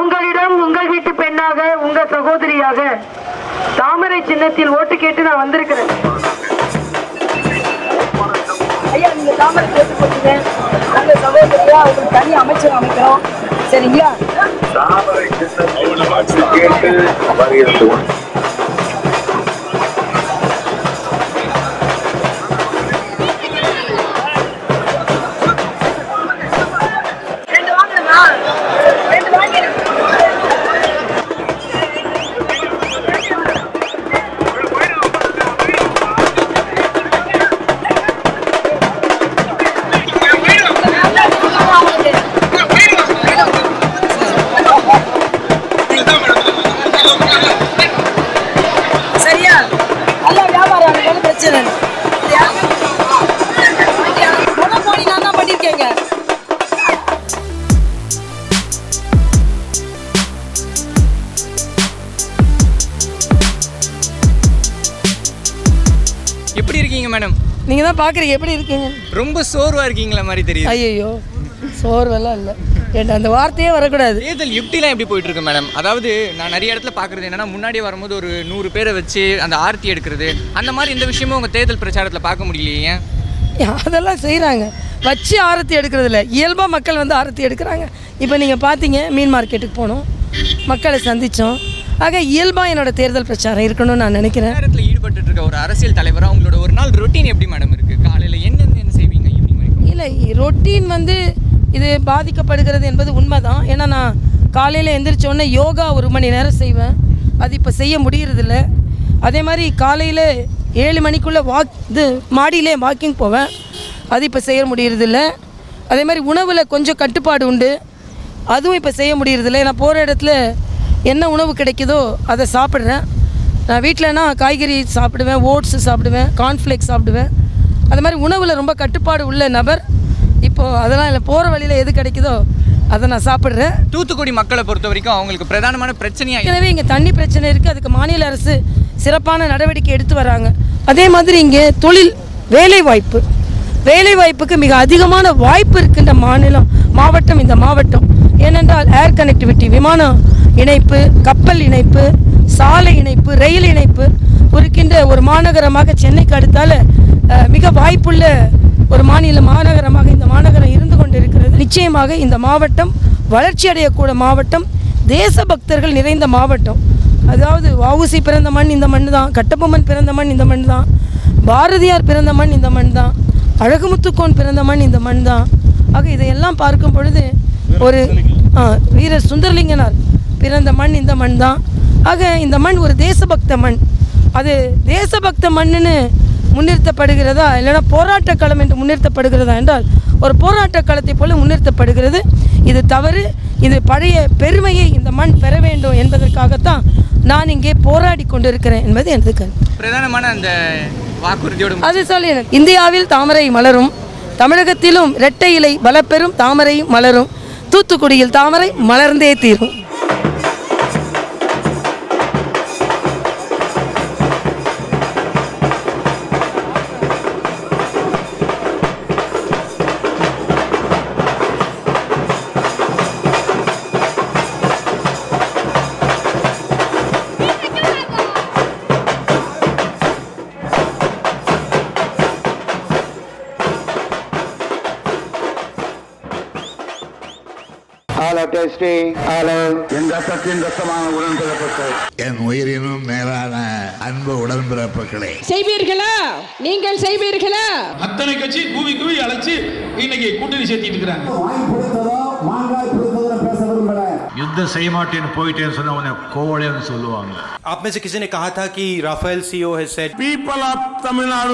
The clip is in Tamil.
உங்களிடம் உங்கள் வீட்டு பெண்ணாக உங்க சகோதரியாக தாமரை சின்னத்தில் ஓட்டு கேட்டு நான் வந்திருக்கிறேன். ஐயா நீங்க தாமரை கேட்டு போட்டீங்க. உங்க சகோதரியா உங்களுக்கு தனி அமைச்சர் அமைக்கிறோம். சரிங்களா? தாமரை சின்னத்தில் கேட்டு வருகிறது. சரியா? நல்லா வியாபாரம் ஆகுது பிரச்சனை இல்லை. சரியா? முதல் போனி நான் தான் பண்ணியிருக்கேங்க எப்படி இருக்கீங்க மேடம்? நீங்க தான் பாக்குறீங்க. எப்படி இருக்கீங்க? ரொம்ப சோர்வா இருக்கீங்களா மாதிரி தெரியுது. ஐயோ சோர்வெல்லாம் இல்லை. அந்த வார்த்தையே வரக்கூடாது. தேர்தல் எப்படிலாம் எப்படி போயிட்டு இருக்கு மேடம்? அதாவது நான் நிறைய இடத்துல பார்க்குறது என்னன்னா முன்னாடி வரும்போது ஒரு நூறு பேரை வச்சு அந்த ஆர்த்தி எடுக்கிறது அந்த மாதிரி இந்த விஷயமும் உங்க தேர்தல் பிரச்சாரத்தில் பார்க்க முடியலையே அதெல்லாம் செய்கிறாங்க வச்சு ஆரத்தி எடுக்கிறது இல்லை இயல்பாக மக்கள் வந்து ஆரத்தி எடுக்கிறாங்க. இப்போ நீங்கள் பார்த்தீங்க மீன் மார்க்கெட்டுக்கு போனோம். மக்களை சந்தித்தோம் ஆக இயல்பாக என்னோட தேர்தல் பிரச்சாரம் இருக்கணும்னு நான் நினைக்கிறேன். பிரச்சாரத்தில் ஈடுபட்டு இருக்க ஒரு அரசியல் தலைவராக உங்களோட ஒரு நாள் ரொட்டீன் எப்படி மேடம் இருக்கு? காலையில் என்னென்ன என்ன செய்வீங்க? ஈவினிங் வரைக்கும்? இல்லை ரொட்டீன் வந்து இது பாதிக்கப்படுகிறது என்பது உண்மைதான். ஏன்னா நான் காலையில் எந்திரிச்ச யோகா ஒரு மணி நேரம் செய்வேன். அது இப்போ செய்ய முடியறதில்ல. அதே மாதிரி காலையில் ஏழு மணிக்குள்ளே வாக் இது மாடியிலே வாக்கிங் போவேன். அது இப்போ செய்ய முடியறதில்ல. அதே மாதிரி உணவில் கொஞ்சம் கட்டுப்பாடு உண்டு. அதுவும் இப்போ செய்ய முடியறதில்ல. நான் போகிற இடத்துல என்ன உணவு கிடைக்குதோ அதை சாப்பிட்றேன். நான் வீட்டிலனா காய்கறி சாப்பிடுவேன் ஓட்ஸ் சாப்பிடுவேன் கார்ன்ஃப்ளேக்ஸ் சாப்பிடுவேன். அது மாதிரி உணவில் ரொம்ப கட்டுப்பாடு உள்ள நபர் இப்போது அதெல்லாம் இல்லை போகிற வழியில் எது கிடைக்குதோ அதை நான் சாப்பிட்றேன். தூத்துக்குடி மக்களை பொறுத்த வரைக்கும் அவங்களுக்கு பிரதானமான பிரச்சனையாக ஏற்கனவே இங்கே தண்ணி பிரச்சனை இருக்குது அதுக்கு மாநில அரசு சிறப்பான நடவடிக்கை எடுத்து வராங்க. அதே மாதிரி இங்கே தொழில் வேலை வாய்ப்பு வேலை வாய்ப்புக்கு மிக அதிகமான வாய்ப்பு இருக்கின்ற மாநிலம் மாவட்டம் இந்த மாவட்டம். ஏனென்றால் ஏர் கனெக்டிவிட்டி விமானம் இணைப்பு கப்பல் இணைப்பு சாலை இணைப்பு ரயில் இணைப்பு இருக்கின்ற ஒரு மாநகரமாக சென்னைக்கு அடுத்தால மிக வாய்ப்புள்ள ஒரு மாநில மாநகரமாக இந்த மாநகரம் இருந்து கொண்டிருக்கிறது. நிச்சயமாக இந்த மாவட்டம் வளர்ச்சி அடையக்கூட மாவட்டம். தேசபக்தர்கள் நிறைந்த மாவட்டம். அதாவது வவுசி பிறந்த மண் இந்த மண் தான். கட்டபொம்மன் பிறந்த மண் இந்த மண் தான். பாரதியார் பிறந்த மண் இந்த மண் தான். அழகுமுத்துக்கோன் பிறந்த மண் இந்த மண் தான். ஆக இதையெல்லாம் பார்க்கும் பொழுது ஒரு வீரர் சுந்தரலிங்கனார் பிறந்த மண் இந்த மண் தான். ஆக இந்த மண் ஒரு தேசபக்த மண். அது தேசபக்த மண்ணுன்னு முன்னிறுத்தப்படுகிறதா? இல்லைன்னா போராட்ட களம் என்று முன்னிறுத்தப்படுகிறதா என்றால் ஒரு போராட்ட களத்தை போல முன்னிறுத்தப்படுகிறது. இது தவறு. இது பழைய பெருமையை இந்த மண் பெற வேண்டும் என்பதற்காகத்தான் நான் இங்கே போராடி கொண்டிருக்கிறேன் என்பது எனது கருத்து. பிரதானமான அந்த வாக்குறுதியோட அது சொல்லி இந்தியாவில் தாமரை மலரும். தமிழகத்திலும் இரட்டை இலை பலப்பெறும் தாமரை மலரும். தூத்துக்குடியில் தாமரை மலர்ந்தே தீரும். ஹலோ டெஸ்டி ஹலோ என் ரத்தத்தின் ரத்தமான உடன்பிறப்பட்டு என் உயிரினும் மேலான அன்பு உடன்பிறப்புகளே செய்வீர்களா நீங்கள் செய்வீர்களா அத்தனை கட்சி கூவி கூவி அழைச்சு இன்னைக்கு கூட்டணி சேர்த்திட்டு இருக்கிறாங்க யுத்தம் செய்ய மாட்டேன்னு போயிட்டேன்னு சொன்ன உடனே கோவலைன்னு சொல்லுவாங்க आप में से किसी ने कहा था कि Rafale CEO has said people of Tamil Nadu